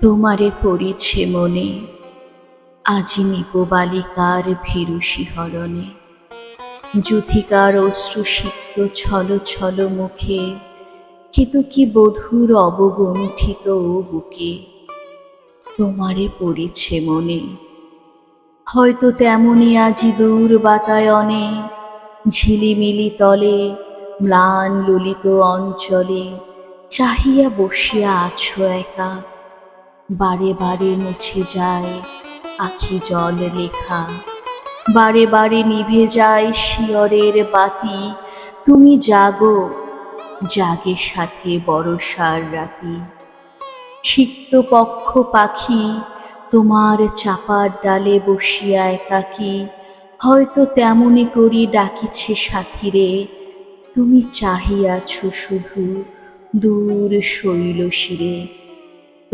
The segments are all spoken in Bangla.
তোমারে পড়িছে মনে। আজি নিপবালিকার ভীরু শিহরণে। যুথিকার অশ্রুসিক্ত ছল ছল মুখে, কিন্তু কি বধুর অবগুণ্ঠিত বুকে। তোমারে পড়িছে মনে। হয়তো তেমনি আজি দূর বাতায়নে, ঝিলিমিলি তলে, ম্লান ললিত অঞ্চলে, চাহিয়া বসিয়া আছো একা। বারে বারে মুছে যায় আখি জল লেখা। বারে বারে নিভে যায় শিয়রের বাতি। তুমি জাগো, জাগে সাথে বরষার রাতি। সিক্ত পক্ষ পাখি, তোমার চাপার ডালে বসিয়া একাকি। হয়তো তেমনি করি ডাকিছে সাথীরে। তুমি চাহিয়াছ শুধু দূর শৈল শিরে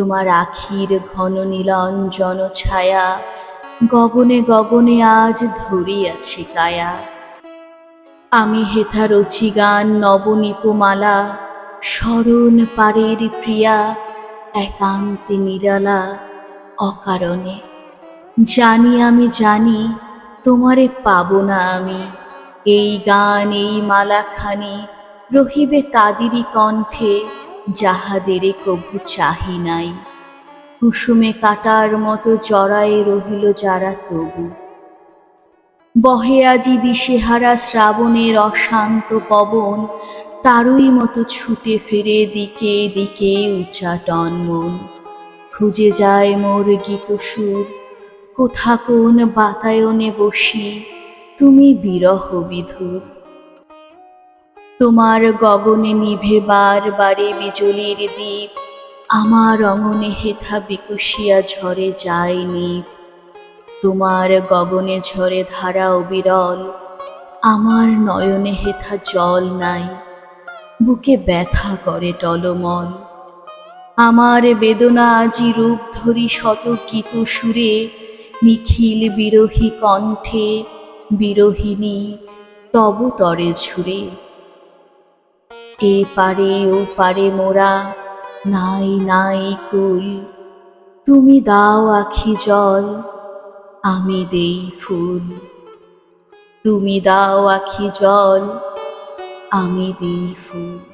তোমার আখির ঘন নীলাঞ্জন ছায়া গগনে গগনে আজ ধরিয়াছে কায়া। আমি হেথা রচি গান নবনীপমালা, স্মরণ পারের প্রিয়া, একান্তে নিরালা অকারণে। জানি আমি জানি, তোমারে পাব না আমি। এই গান, এই মালাখানি রহিবে তাদেরই কণ্ঠে। যাহাদেরে কভু চাহি নাই। কুসুমে কাটার মতো জড়ায়ে রহিল যারা তবু। বহে আজি দিশেহারা শ্রাবণের অশান্ত পবন, তারই মতো ছুটে ফিরে দিকে দিকে উচ্চাটন মন। খুঁজে যায় মোর গীত সুর, কোথা কোন বাতায়নে বসি, তুমি বিরহ বিধুর। তোমার গগনে নিভে বার বারে বিজলির দ্বীপ আমার অঙ্গনে হেথা বিকুশিয়া ঝরে যায়নি তোমার গগনে ঝরে ধারা অবিরল, আমার নয়নে হেথা জল নাই, বুকে ব্যথা করে টলমল। আমার বেদনা আজি রূপ ধরি শত গীত সুরে, নিখিল বিরহী কণ্ঠে বিরহিণী তব তরে ঝুরে এ পারে, ও পারে মোরা। নাই নাই কুল, তুমি দাও আখি জল, আমি দেই ফুল। তুমি দাও আখি জল, আমি দেই ফুল।